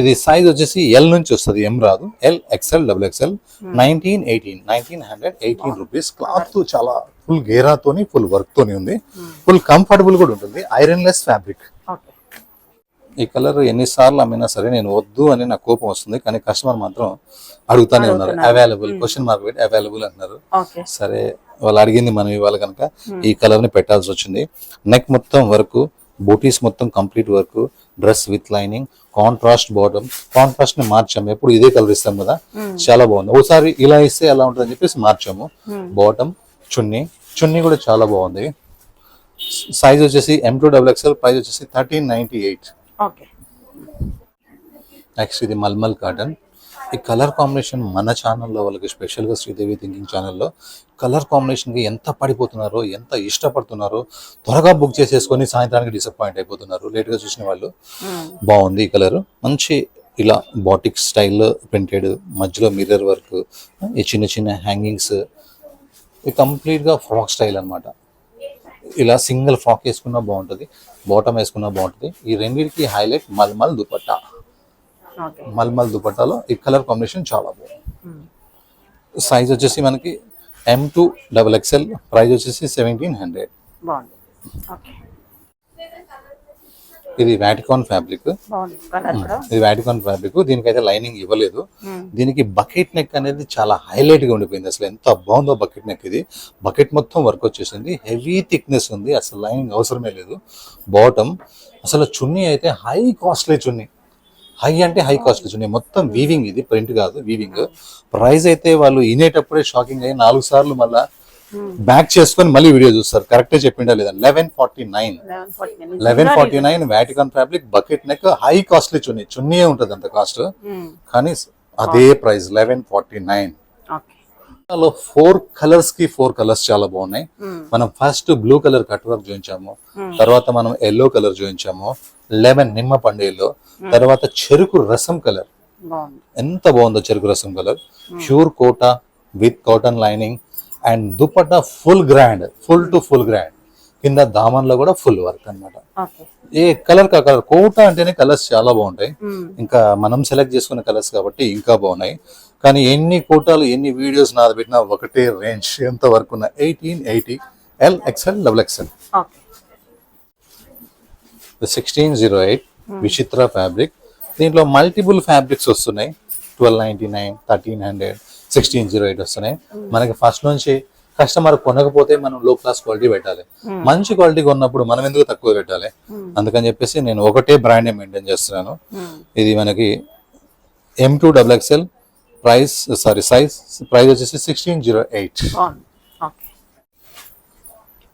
ఇది సైజ్ వచ్చేసి ఎల్ నుంచి వస్తుంది ఎం రాదు. L XL double XL nineteen eighteen nineteen hundred eighteen rupees cloth చాలా ఫుల్ గేరాతోని ఫుల్ వర్క్ తోని ఉంది. ఫుల్ కంఫర్టబుల్ కూడా ఉంటుంది. ఐరన్ లెస్ ఫ్యాబ్రిక్ ఈ కలర్ ఎన్నిసార్లు అమ్మినా సరే నేను వద్దు అని నాకు కోపం వస్తుంది కానీ కస్టమర్ మాత్రం అడుగుతానే ఉన్నారు. అవైలబుల్ క్వశ్చన్ మార్క్ పెట్టి అవైలబుల్ అంటున్నారు. సరే వాళ్ళు అడిగింది మనం ఇవ్వాలి కనుక ఈ కలర్ని పెట్టాల్సి వచ్చింది. నెక్ మొత్తం వర్క్ బూటీస్ మొత్తం complete work dress with lining contrast bottom కాంట్రాస్ట్ని మార్చాము. ఎప్పుడు ఇదే కలర్ ఇస్తాం కదా? చాలా బాగుంది. ఒకసారి ఇలా ఇస్తే ఎలా ఉంటుంది అని చెప్పేసి మార్చాము. బాటమ్ చున్నీ చున్నీ కూడా చాలా బాగుంది. సైజ్ వచ్చేసి M to double XL price వచ్చేసి thirteen ninety eight okay. Next ఇది మల్మల్ కాటన్ ఈ కలర్ కాంబినేషన్ మన ఛానల్లో వాళ్ళకి స్పెషల్గా శ్రీదేవి థింకింగ్ ఛానల్లో కలర్ కాంబినేషన్కి ఎంత పడిపోతున్నారో ఎంత ఇష్టపడుతున్నారో త్వరగా బుక్ చేసేసుకొని సాయంత్రానికి డిసప్పాయింట్ అయిపోతున్నారు. లేట్గా చూసిన వాళ్ళు. బాగుంది ఈ కలర్. మంచి ఇలా బాటిక్ స్టైల్లో ప్రింటెడ్ మధ్యలో మిర్రర్ వర్క్ ఈ చిన్న చిన్న హ్యాంగింగ్స్ ఇది కంప్లీట్గా ఫ్రాక్ స్టైల్ అన్నమాట. ఇలా సింగిల్ ఫ్రాక్ వేసుకున్నా బాగుంటుంది బాటమ్ వేసుకున్నా బాగుంటుంది. ఈ రెండింటికి హైలైట్ మల్మల్ దుపట్టా. మల్మల్ దుపట్టాలో ఈ కలర్ కాంబినేషన్ చాలా బాగుంది. సైజ్ వచ్చేసి మనకి M to double XL price వచ్చేసి సెవెంటీన్ హండ్రెడ్ బాగుంది. ఓకే. ఇది వాటికాన్ ఫ్యాబ్రిక్ ఇది వాటికాన్ ఫ్యాబ్రిక్ దీనికైతే లైనింగ్ ఇవ్వలేదు. దీనికి బకెట్ నెక్ అనేది చాలా హైలైట్గా ఉండిపోయింది. అసలు ఎంత బాగుందో బకెట్ నెక్ ఇది. బకెట్ మొత్తం వర్క్ వచ్చేసింది. హెవీ థిక్నెస్ ఉంది. అసలు లైనింగ్ అవసరమే లేదు. బాటమ్ అసలు చున్నీ అయితే హై కాస్ట్లీ చున్నీ. హై అంటే హై కాస్ట్లీ చున్నీ. మొత్తం వీవింగ్ ఇది. ప్రింట్ కాదు వీవింగ్ ప్రైస్ అయితే వాళ్ళు వినేటప్పుడే షాకింగ్ అయ్యి నాలుగు సార్లు మళ్ళా బ్యాక్ చేసుకొని మళ్ళీ వీడియో చూస్తారు. కరెక్టే చెప్పిండా లేదా? Eleven forty nine eleven forty nine Vatican fabric bucket neck high costly chunni. Chunni ఉంటుంది అంత కాస్ట్ కానీ అదే price eleven forty nine four కలర్స్కి four colours చాలా బాగున్నాయి. మనం first blue colour cut work చూపించాము. తర్వాత మనం ఎల్లో కలర్ చూపించాము. లెమన్ నిమ్మ పండుగలో తర్వాత చెరుకు రసం కలర్ ఎంత బాగుందో చెరుకు రసం colour pure Kota with cotton lining and dupatta full grand full to full grand. కింద దామన్లో కూడా ఫుల్ వర్క్ అన్నమాట. ఓకే. ఏ కలర్ కా కలర్? కోటా అంటేనే కలర్స్ చాలా బాగుంటాయి. ఇంకా మనం సెలెక్ట్ చేసుకున్న కలర్స్ కాబట్టి ఇంకా బాగున్నాయి. కానీ ఎన్ని కోటాలు ఎన్ని వీడియోస్ నాది పెట్టినా ఒకటే రేంజ్ ఎంత వరకు ఉన్న? Eighteen eighty L XL double XL. Sixteen zero eight Vichitra fabric దీంట్లో మల్టిపుల్ ఫ్యాబ్రిక్స్ వస్తున్నాయి. Twelve ninety nine thirteen hundred sixteen zero eight వస్తున్నాయి. మనకి ఫస్ట్ నుంచి కస్టమర్ కొనకపోతే మనం లో క్లాస్ క్వాలిటీ పెట్టాలి. మంచి క్వాలిటీ కొన్నప్పుడు మనం ఎందుకు తక్కువ పెట్టాలి? అందుకని చెప్పేసి నేను ఒకటే బ్రాండ్ మెయింటైన్ చేస్తున్నాను. ఇది మనకి M to double XL price sorry size price వచ్చేసి sixteen zero eight.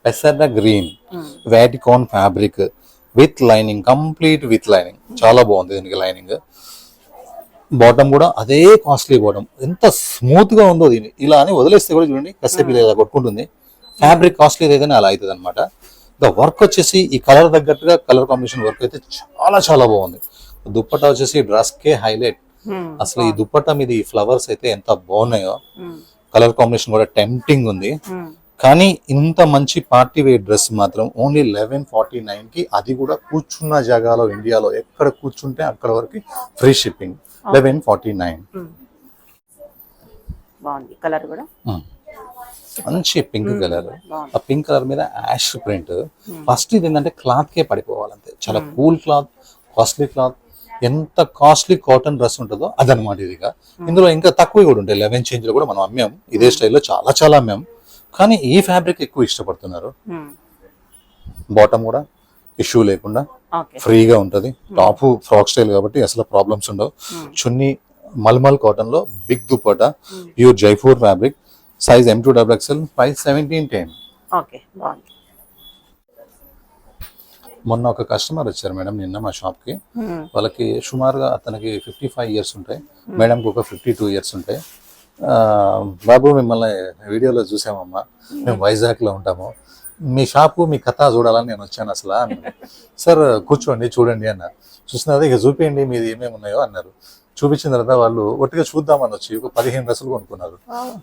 పెసర్డ green Vatican fabric with lining complete with lining చాలా బాగుంది దీనికి లైనింగ్ బాటమ్ కూడా అదే కాస్ట్లీ బాటమ్. ఎంత స్మూత్గా ఉందో దీన్ని ఇలా అని వదిలేస్తే కూడా చూడండి కాసేపు ఇలా కొట్టుకుంటుంది. ఫ్యాబ్రిక్ కాస్ట్లీ ఏదైనా అలా అవుతుంది అనమాట ద వర్క్ వచ్చేసి ఈ కలర్ తగ్గట్టుగా కలర్ కాంబినేషన్ వర్క్ అయితే చాలా చాలా బాగుంది. దుప్పట్టా వచ్చేసి డ్రెస్ కే హైలైట్ అసలు ఈ దుప్పట్టా మీద ఈ ఫ్లవర్స్ అయితే ఎంత బాగున్నాయో. కలర్ కాంబినేషన్ కూడా టెంప్టింగ్ ఉంది. కానీ ఇంత మంచి పార్టీ వేర్ డ్రెస్ మాత్రం ఓన్లీ లెవెన్ ఫార్టీ నైన్కి అది కూడా కూర్చున్న జాగాలో ఇండియాలో ఎక్కడ కూర్చుంటే అక్కడ వరకు free shipping. Eleven forty nine బాగుంది. కలర్ కూడా? మంచి పింక్ కలర్ ఆ పింక్ కలర్ మీద యాష్ ప్రింట్ ఫస్ట్ ఇది ఏంటంటే క్లాత్ కే పడిపోవాలంతే. చాలా కూల్ క్లాత్ కాస్ట్లీ క్లాత్ ఎంత కాస్ట్లీ కాటన్ డ్రెస్ ఉంటుందో అదనమాట ఇదిగా ఇందులో ఇంకా తక్కువ కూడా ఉంటాయి. లెవెన్ చేంజ్లో కూడా మనం అమ్మాం. ఇదే స్టైల్లో చాలా చాలా అమ్మాం. కానీ ఈ ఫ్యాబ్రిక్ ఎక్కువ ఇష్టపడుతున్నారు. బాటమ్ కూడా. ఇష్యూ లేకుండా ఫ్రీగా ఉంటుంది. టాప్ ఫ్రాక్ స్టైల్ కాబట్టి అసలు ప్రాబ్లమ్స్ ఉండవు. చున్నీ మల్మల్ కాటన్లో big dupatta pure Jaipur fabric size M to double XL price seventeen ten మొన్న ఒక కస్టమర్ వచ్చారు మేడం నిన్న మా షాప్కి వాళ్ళకి సుమారుగా అతనికి ఫిఫ్టీ ఫైవ్ ఇయర్స్ ఉంటాయి మేడంకి ఒక ఫిఫ్టీ టూ ఇయర్స్ ఉంటాయి బాబు మిమ్మల్ని వీడియోలో చూసామమ్మా. మేము వైజాగ్లో ఉంటాము. మీ షాపు మీ కథ చూడాలని నేను వచ్చాను అసలు. సార్ కూర్చోండి చూడండి అన్న చూసిన ఇక చూపించండి మీది ఏమేమి ఉన్నాయో అన్నారు. చూపించిన తర్వాత వాళ్ళు ఒట్టిగా చూద్దామని వచ్చి ఒక పదిహేను డ్రెస్సులు కొనుక్కున్నారు.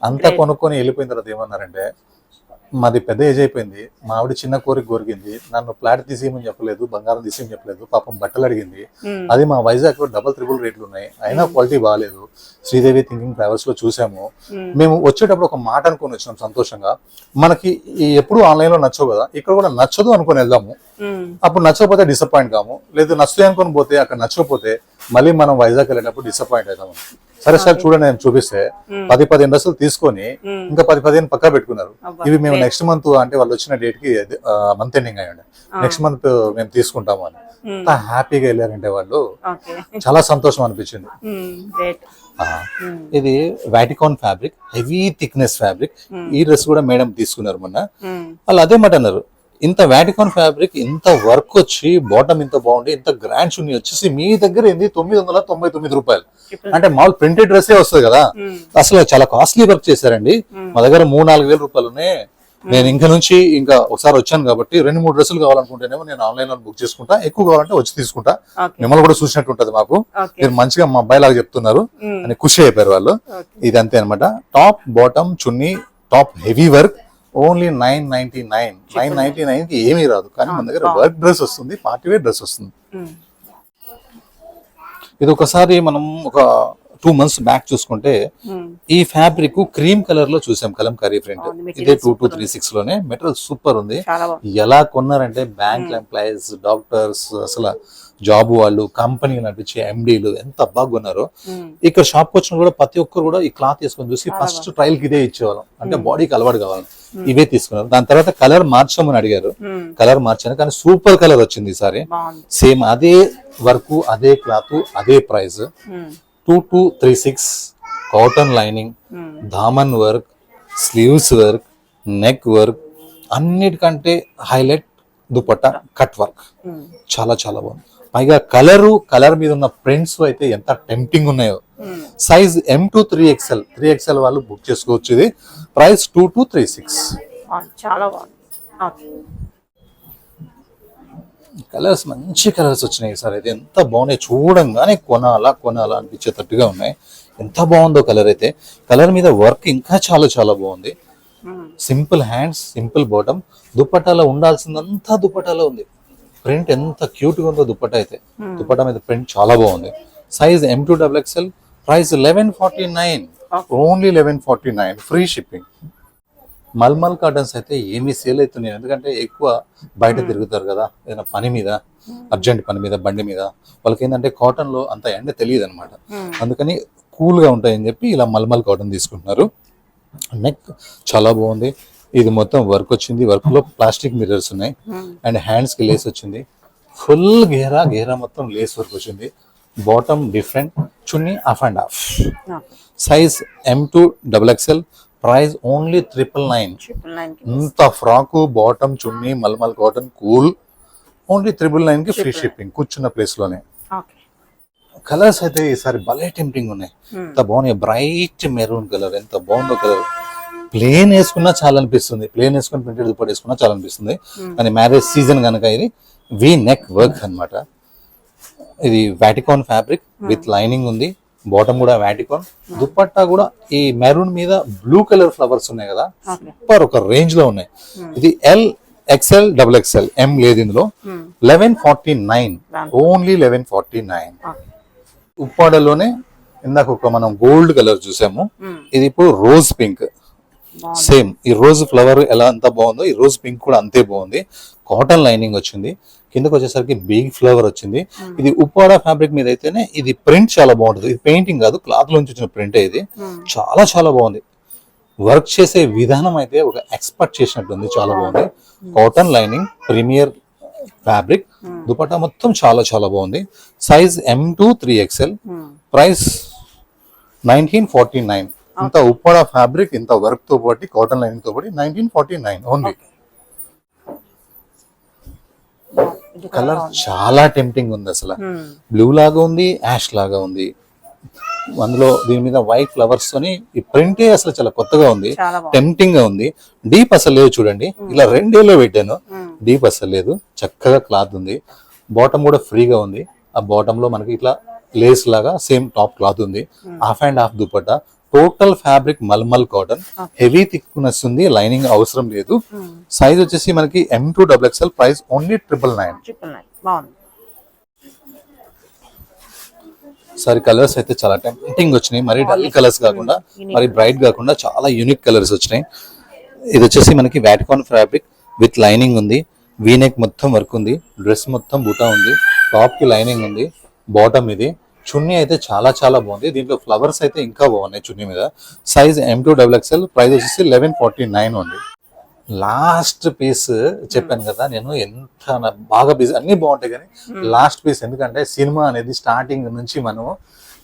అంతా కొనుక్కొని వెళ్ళిపోయిన తర్వాత ఏమన్నారంటే మాది పెద్ద ఏజ్ అయిపోయింది. మా ఆవిడ చిన్న కోరిక కోరికింది. నన్ను ఫ్లాట్ తీసేయమని చెప్పలేదు బంగారం తీసేయమని చెప్పలేదు పాపం బట్టలు అడిగింది. అది మా వైజాగ్లో డబల్ త్రిబుల్ రేట్లు ఉన్నాయి. అయినా క్వాలిటీ బాగాలేదు శ్రీదేవి థింకింగ్ ట్రావెల్స్లో చూసాము. మేము. వచ్చేటప్పుడు ఒక మాట అనుకుని వచ్చినాం సంతోషంగా. మనకి ఎప్పుడు ఆన్లైన్లో నచ్చవు కదా ఇక్కడ కూడా నచ్చదు అనుకుని వెళ్దాము. అప్పుడు నచ్చకపోతే డిసప్పాయింట్ కాము. లేదు నచ్చుతాయి అనుకుని పోతే అక్కడ నచ్చకపోతే మళ్ళీ మనం వైజాగ్ వెళ్ళేటప్పుడు డిసప్పాయింట్ అవుతాము సరే సార్ చూడండి నేను చూపిస్తే పది పదిహేను డ్రెస్సులు తీసుకొని ఇంకా పది పదిహేను పక్కా పెట్టుకున్నారు. ఇవి మేము నెక్స్ట్ మంత్ అంటే వాళ్ళు వచ్చిన డేట్కి మంత్ ఎండింగ్ అయ్యండి. నెక్స్ట్ మంత్ మేము తీసుకుంటాము అని. ఎంత హ్యాపీగా వెళ్ళారంటే వాళ్ళు చాలా సంతోషం అనిపించింది. ఇది Vatican fabric heavy thickness fabric ఈ డ్రెస్ కూడా మేడం తీసుకున్నారు మొన్న. వాళ్ళు అదే మాట అన్నారు. ఇంత వాటికాన్ ఫ్యాబ్రిక్ ఇంత వర్క్ వచ్చి బాటమ్ ఇంత బాగుండి ఇంత గ్రాండ్ చున్నీ వచ్చేసి మీ దగ్గర ఏంది? తొమ్మిది వందల తొంభై తొమ్మిది రూపాయలు. అంటే మామూలు ప్రింటెడ్ డ్రెస్ వస్తుంది కదా? అసలు చాలా కాస్ట్లీ వర్క్ చేశారండి. మా దగ్గర మూడు నాలుగు వేల రూపాయలునే నేను ఇంకా నుంచి ఇంకా ఒకసారి వచ్చాను కాబట్టి రెండు మూడు డ్రెస్సులు కావాలనుకుంటేనేమో నేను ఆన్లైన్లో బుక్ చేసుకుంటా. ఎక్కువ కావాలంటే వచ్చి తీసుకుంటా. మిమ్మల్ని కూడా చూసినట్టు ఉంటది మాకు మీరు మంచిగా మా అబ్బాయి లాగా చెప్తున్నారు అని ఖుషి అయిపోయారు వాళ్ళు. ఇది అంతే అనమాట top bottom chunni top heavy work only nine ninety nine. Nine ninety నైన్కి ఏమీ రాదు. కానీ మన దగ్గర వర్క్ డ్రెస్ వస్తుంది పార్టీ వేర్ డ్రెస్ వస్తుంది. ఇది ఒకసారి మనం ఒక టూ మంత్స్ బ్యాక్ చూసుకుంటే ఈ ఫ్యాబ్రిక్ క్రీమ్ కలర్లో చూసాం కలంకారీ ప్రింట్ అవును, material ఇదే టూ టూ త్రీ సిక్స్లోనే. మెటీరియల్ సూపర్ ఉంది. ఎలా కొన్నారంటే బ్యాంక్ ఎంప్లాయీస్ డాక్టర్స్ అసలు జాబ్ వాళ్ళు కంపెనీ నడిపించే ఎండీలు ఎంత బాగా కొన్నారో ఇక్కడ షాప్ వచ్చిన కూడా ప్రతి ఒక్కరు కూడా ఈ క్లాత్ తీసుకొని చూసి ఫస్ట్ ట్రయల్కి ఇదే ఇచ్చేవాళ్ళం. అంటే బాడీకి అలవాటు కావాలి ఇవే తీసుకున్నారు. దాని తర్వాత కలర్ మార్చమని అడిగారు. కలర్ మార్చాను. కానీ సూపర్ కలర్ వచ్చింది ఈసారి సేమ్ అదే వర్క్ అదే క్లాత్ అదే price two two three six cotton lining Daman work sleeves work neck work అన్నిటికంటే హైలైట్ దుపట్టా కట్ వర్క్ చాలా చాలా బాగుంది. పైగా కలరు కలర్ మీద ఉన్న ప్రింట్స్ అయితే ఎంత టెంప్టింగ్ ఉన్నాయో. Size M to three XL three XL వాళ్ళు బుక్ చేసుకోవచ్చు ఇది. Price two two three six చాలా బాగుంది. ఓకే కలర్స్ మంచి కలర్స్ వచ్చినాయి సార్. అయితే ఎంత బాగున్నాయి చూడంగానే కొనాలా కొనాలా అనిపించేటట్టుగా ఉన్నాయి. ఎంత బాగుందో కలర్ అయితే. కలర్ మీద వర్క్ ఇంకా చాలా చాలా బాగుంది. సింపుల్ హ్యాండ్స్ సింపుల్ బాటమ్ దుప్పటాలో ఉండాల్సిందంతా దుప్పటాలో ఉంది. ప్రింట్ ఎంత క్యూట్గా ఉందో దుప్పటా అయితే. దుప్పటా మీద ప్రింట్ చాలా బాగుంది. Size M to double XL price eleven forty nine only eleven forty nine free shipping mulmul cottons అయితే ఏమీ సేల్ అవుతున్నాయి. ఎందుకంటే ఎక్కువ బయట తిరుగుతారు కదా ఏదైనా పని మీద అర్జెంట్ పని మీద బండి మీద వాళ్ళకి ఏంటంటే కాటన్లో అంత ఎండ తెలియదు అనమాట అందుకని కూల్గా ఉంటాయని చెప్పి ఇలా మల్మల్ కాటన్ తీసుకుంటున్నారు. నెక్ చాలా బాగుంది. ఇది మొత్తం వర్క్ వచ్చింది. వర్క్లో ప్లాస్టిక్ మిర్రర్స్ ఉన్నాయి. అండ్ హ్యాండ్స్కి లేస్ వచ్చింది. ఫుల్ గేరా గేరా మొత్తం లేస్ వర్క్ వచ్చింది. Bottom different chunni half and half size M to double XL price only triple nine triple ఇంత frock bottom chunni mulmul cotton cool only triple నైన్కి free shipping కూర్చున్న ప్లేస్లోనే. కలర్స్ అయితే ఈసారి భలే టెంప్టింగ్ ఉన్నాయి. ఎంత బాగున్నాయి. బ్రైట్ మెరూన్ కలర్ ఎంత బాగుందో కలర్ ప్లేన్ వేసుకున్నా చాలా అనిపిస్తుంది ప్లేన్ వేసుకుని ప్రింటెడ్ దుప్పటి వేసుకున్నా చాలా అనిపిస్తుంది కానీ మ్యారేజ్ సీజన్ కనుక ఇది వి నెక్ వర్క్ అన్నమాట. ఇది వాటికాన్ ఫ్యాబ్రిక్ విత్ లైనింగ్ ఉంది. బాటమ్ కూడా వాటికాన్. దుప్పట్టా కూడా ఈ మెరూన్ మీద బ్లూ కలర్ ఫ్లవర్స్ ఉన్నాయి కదా. సూపర్ ఒక రేంజ్లో ఉన్నాయి ఇది L XL double XL M లేదు ఇందులో. Eleven forty nine. Only eleven forty nine. ఉప్పాడలోనే ఇందాక ఒక మనం గోల్డ్ కలర్ చూసాము. ఇది ఇప్పుడు రోజ్ పింక్. సేమ్. ఈ రోజ్ ఫ్లవర్ ఎలా అంత బాగుందో ఈ రోజ్ పింక్ కూడా అంతే బాగుంది. కాటన్ లైనింగ్ వచ్చింది. కిందకి వచ్చేసరికి బిగ్ ఫ్లవర్ వచ్చింది. ఇది ఉప్పాడ ఫ్యాబ్రిక్ మీద అయితేనే ఇది ప్రింట్ చాలా బాగుంటుంది. ఇది పెయింటింగ్ కాదు క్లాత్ లోంచి వచ్చిన ప్రింట్ ఇది. చాలా చాలా బాగుంది. వర్క్ చేసే విధానం అయితే ఒక ఎక్స్పర్ట్ చేసినట్టుంది. చాలా బాగుంది. Cotton lining premier fabric. Dupatta మొత్తం చాలా చాలా బాగుంది. Size M to three XL price nineteen forty nine. ఇంత ఉప్పాడ ఫ్యాబ్రిక్ ఇంత వర్క్తో పాటు కాటన్ లైనింగ్తో పాటు nineteen forty nine only colour చాలా టెంప్టింగ్ ఉంది అసలు. బ్లూ లాగా ఉంది యాష్ లాగా ఉంది. అందులో దీని మీద వైట్ ఫ్లవర్స్ తోని ఈ ప్రింటే అసలు చాలా కొత్తగా ఉంది. టెంప్టింగ్గా ఉంది. డీప్ అసలు లేవు చూడండి. ఇలా రెండేలో పెట్టాను. డీప్ అసలు లేదు. చక్కగా క్లాత్ ఉంది. బాటమ్ కూడా ఫ్రీగా ఉంది. ఆ బాటమ్లో మనకి ఇట్లా లేస్ లాగా సేమ్ టాప్ క్లాత్ ఉంది. Half and half dupatta. Total fabric mulmul cotton. Heavy thickness ఉంది లైనింగ్ అవసరం లేదు. సైజ్ వచ్చేసి మనకి M to double XL price only triple nine sorry colours అయితే చాలా టెంప్టింగ్ వచ్చినాయి. మరి డల్ కలర్స్ కాకుండా మరి బ్రైట్ కాకుండా చాలా యూనిక్ కలర్స్ వచ్చినాయి. ఇది వచ్చేసి మనకి వాటికాన్ ఫ్యాబ్రిక్ విత్ లైనింగ్ ఉంది. వీనెక్ మొత్తం వర్క్ ఉంది. డ్రెస్ మొత్తం బూటా ఉంది. టాప్కి లైనింగ్ ఉంది. బాటమ్ ఇది. చున్నీ అయితే చాలా చాలా బాగుంది. దీంట్లో ఫ్లవర్స్ అయితే ఇంకా బాగున్నాయి చున్నీ మీద. Size M to double XL price వచ్చేసి లెవెన్ ఫార్టీ నైన్ ఉంది లాస్ట్ పీస్ చెప్పాను కదా నేను ఎంత బాగా బిజీ అన్ని బాగుంటాయి కానీ లాస్ట్ పీస్ ఎందుకంటే సినిమా అనేది స్టార్టింగ్ నుంచి మనం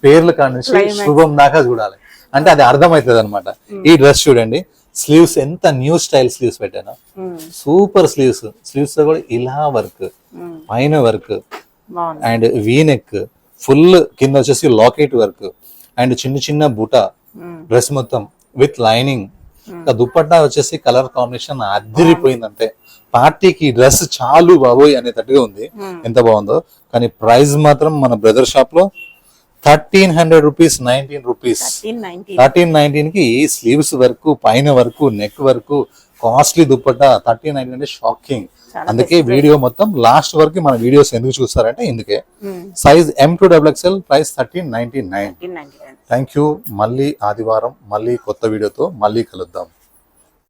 పేర్ల కాడ నుంచి శుభం దాకా చూడాలి. అంటే అది అర్థమవుతుంది అనమాట ఈ డ్రెస్ చూడండి స్లీవ్స్ ఎంత న్యూ స్టైల్ స్లీవ్స్ పెట్టాను. సూపర్ స్లీవ్స్ స్లీవ్స్తో కూడా ఇలా వర్క్ పైన వర్క్ అండ్ వీనెక్ ఫుల్ కింద వచ్చేసి లాకెట్ వర్క్ అండ్ చిన్న చిన్న బుట డ్రెస్ మొత్తం విత్ లైనింగ్. ఇంకా దుప్పట్టా వచ్చేసి కలర్ కాంబినేషన్ అదిరిపోయింది అంతే పార్టీకి డ్రెస్ చాలు బాబోయ్ అనేటట్టుగా ఉంది. ఎంత బాగుందో. కానీ ప్రైస్ మాత్రం మన బ్రదర్ షాప్లో thirteen hundred rupees nineteen rupees. Thirteen nineteen. Thirteen నైన్టీన్కి sleeves work పైన work neck work costly dupatta thirty nine అంటే షాకింగ్. అందుకే వీడియో మొత్తం లాస్ట్ వరకు మన వీడియోస్ ఎందుకు చూస్తారంటే ఇందుకే. Size M to double XL price thirteen ninety nine ninety nine thank you మళ్ళీ ఆదివారం మళ్ళీ కొత్త వీడియోతో మళ్ళీ కలుద్దాం.